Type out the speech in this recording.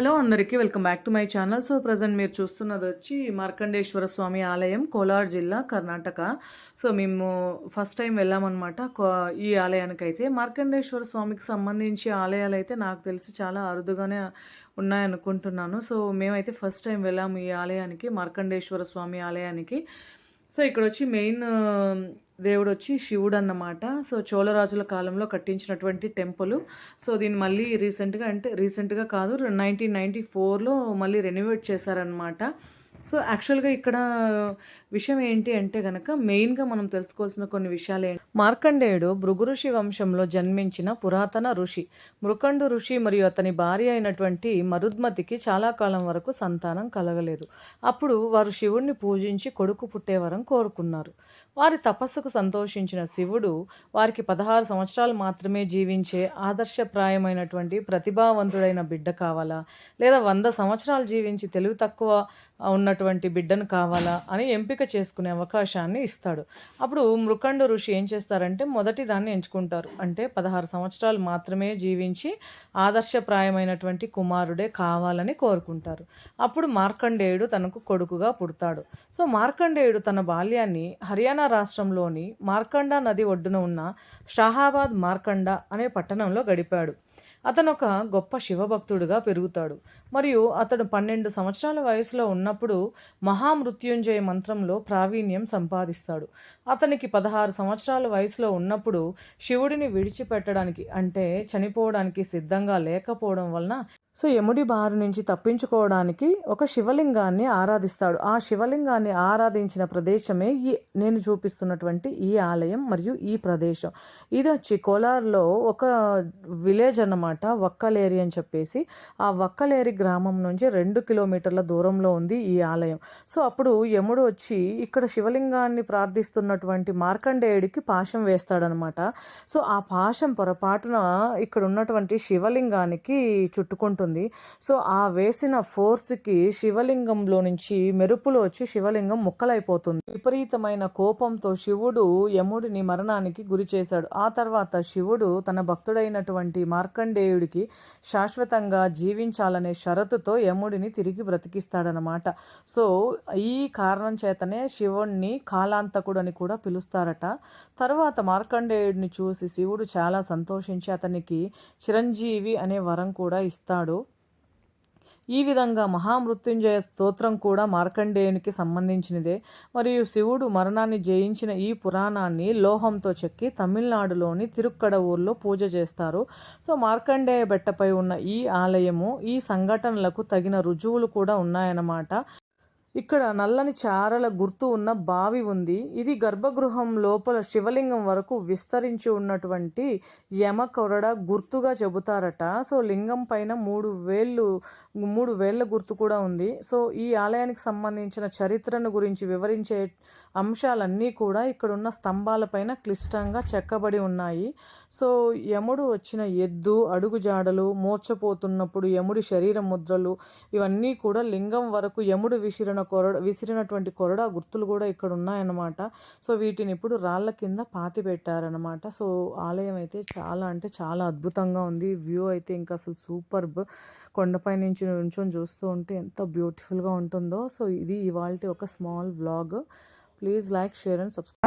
Hello అందరికీ welcome back to my channel. So present మీరు చూస్తున్నది వచ్చి మార్కండేశ్వర స్వామి ఆలయం కోలార్ జిల్లా కర్ణాటక. సో మేము ఫస్ట్ టైం వెళ్ళామన్నమాట. కో- ఈ ఆలయానికి అయితే మార్కండేశ్వర స్వామికి సంబంధించి ఆలయాలు అయితే నాకు తెలిసి చాలా అరుదుగానే ఉన్నాయనుకుంటున్నాను. సో మేమైతే ఫస్ట్ టైం వెళ్ళాము ఈ ఆలయానికి మార్కండేశ్వర స్వామి ఆలయానికి. సో ఇక్కడ వచ్చి మెయిన్ దేవుడు వచ్చి శివుడు అన్నమాట సో చోళరాజుల కాలంలో కట్టించినటువంటి టెంపుల్. సో దీన్ని మళ్ళీ రీసెంట్గా అంటే రీసెంట్గా కాదు నైన్టీన్ నైంటీ ఫోర్లో మళ్ళీ రెనోవేట్ చేశారనమాట సో యాక్చువల్గా ఇక్కడ విషయం ఏంటి అంటే గనక మెయిన్గా మనం తెలుసుకోవాల్సిన కొన్ని విషయాలు ఏంటి? మార్కండేయుడు భృగు ఋషి వంశంలో జన్మించిన పురాతన ఋషి. మృకండు ఋషి మరియు అతని భార్య అయినటువంటి మరుద్మతికి చాలా కాలం వరకు సంతానం కలగలేదు. అప్పుడు వారు శివుణ్ణి పూజించి కొడుకు పుట్టే వరం కోరుకున్నారు. వారి తపస్సుకు సంతోషించిన శివుడు వారికి పదహారు సంవత్సరాలు మాత్రమే జీవించే ఆదర్శప్రాయమైనటువంటి ప్రతిభావంతుడైన బిడ్డ కావాలా? లేదా వంద సంవత్సరాలు జీవించి తెలివి తక్కువ ఉన్న ఉన్నటువంటి బిడ్డను కావాలా అని ఎంపిక చేసుకునే అవకాశాన్ని ఇస్తాడు. అప్పుడు మృకండు ఋషి ఏం చేస్తారంటే మొదటి దాన్ని ఎంచుకుంటారు. అంటే పదహారు సంవత్సరాలు మాత్రమే జీవించి ఆదర్శప్రాయమైనటువంటి కుమారుడే కావాలని కోరుకుంటారు. అప్పుడు మార్కండేయుడు తనకు కొడుకుగా పుడతాడు. సో మార్కండేయుడు తన బాల్యాన్ని హర్యానా రాష్ట్రంలోని మార్కండ నది ఒడ్డున ఉన్న షాహాబాద్ మార్కండ అనే పట్టణంలో గడిపాడు. అతను ఒక గొప్ప శివభక్తుడుగా పెరుగుతాడు. మరియు అతడు పన్నెండు సంవత్సరాల వయసులో ఉన్నప్పుడు మహామృత్యుంజయ మంత్రంలో ప్రావీణ్యం సంపాదిస్తాడు. అతనికి పదహారు సంవత్సరాల వయసులో ఉన్నప్పుడు శివుడిని విడిచిపెట్టడానికి అంటే చనిపోవడానికి సిద్ధంగా లేకపోవడం వలన సో యముడి బారి నుంచి తప్పించుకోవడానికి ఒక శివలింగాన్ని ఆరాధిస్తాడు. ఆ శివలింగాన్ని ఆరాధించిన ప్రదేశమే ఈ నేను చూపిస్తున్నటువంటి ఈ ఆలయం మరియు ఈ ప్రదేశం. ఇది వచ్చి కోలార్లో ఒక విలేజ్ అన్నమాట వక్కలేరి అని చెప్పేసి. ఆ వక్కలేరి గ్రామం నుంచి రెండు కిలోమీటర్ల దూరంలో ఉంది ఈ ఆలయం. సో అప్పుడు యముడు వచ్చి ఇక్కడ శివలింగాన్ని ప్రార్థిస్తున్నటువంటి మార్కండేయుడికి పాశం వేస్తాడనమాట సో ఆ పాశం పొరపాటున ఇక్కడ ఉన్నటువంటి శివలింగానికి చుట్టుకుంటుంది సో ఆ వేసిన ఫోర్స్కి శివలింగంలో నుంచి మెరుపులు వచ్చి శివలింగం ముక్కలైపోతుంది. విపరీతమైన కోపంతో శివుడు యముడిని మరణానికి గురి చేశాడు. ఆ తర్వాత శివుడు తన భక్తుడైనటువంటి మార్కండేయుడికి శాశ్వతంగా జీవించాలనే షరతుతో యముడిని తిరిగి బ్రతికిస్తాడనమాట సో ఈ కారణం చేతనే శివుణ్ణి కాలాంతకుడు అని కూడా పిలుస్తారట. తర్వాత మార్కండేయుడిని చూసి శివుడు చాలా సంతోషించి అతనికి చిరంజీవి అనే వరం కూడా ఇస్తాడు. ఈ విధంగా మహామృత్యుంజయ స్తోత్రం కూడా మార్కండేయునికి సంబంధించినదే. మరియు శివుడు మరణాన్ని జయించిన ఈ పురాణాన్ని లోహంతో చెక్కి తమిళనాడులోని తిరుక్కడవూరులో పూజ చేస్తారు. సో మార్కండేయ బెట్టపై ఉన్న ఈ ఆలయము ఈ సంఘటనలకు తగిన రుజువులు కూడా ఉన్నాయన్నమాట. ఇక్కడ నల్లని చారల గుర్తు ఉన్న బావి ఉంది. ఇది గర్భగృహం లోపల శివలింగం వరకు విస్తరించి ఉన్నటువంటి యమ కొరడ గుర్తుగా చెబుతారట. సో లింగం పైన మూడు వేళ్ళు మూడు వేళ్ళ గుర్తు కూడా ఉంది. సో ఈ ఆలయానికి సంబంధించిన చరిత్రను గురించి వివరించే అంశాలన్నీ కూడా ఇక్కడ ఉన్న స్తంభాలపైన క్లిష్టంగా చెక్కబడి ఉన్నాయి. సో యముడు వచ్చిన ఎద్దు అడుగుజాడలు మోర్చపోతున్నప్పుడు యముడి శరీర ముద్రలు ఇవన్నీ కూడా లింగం వరకు యముడు విసిరిన కొరడ విసిరినటువంటి కొరడ గుర్తులు కూడా ఇక్కడ ఉన్నాయన్నమాట. సో వీటిని ఇప్పుడు రాళ్ళ కింద పాతి పెట్టారనమాట సో ఆలయం అయితే చాలా అంటే చాలా అద్భుతంగా ఉంది. వ్యూ అయితే ఇంకా అసలు సూపర్బ్. కొండపై నుంచి నుంచొని చూస్తూ ఉంటే ఎంత బ్యూటిఫుల్గా ఉంటుందో. సో ఇది ఇవాళ ఒక small vlog. Please like share and subscribe.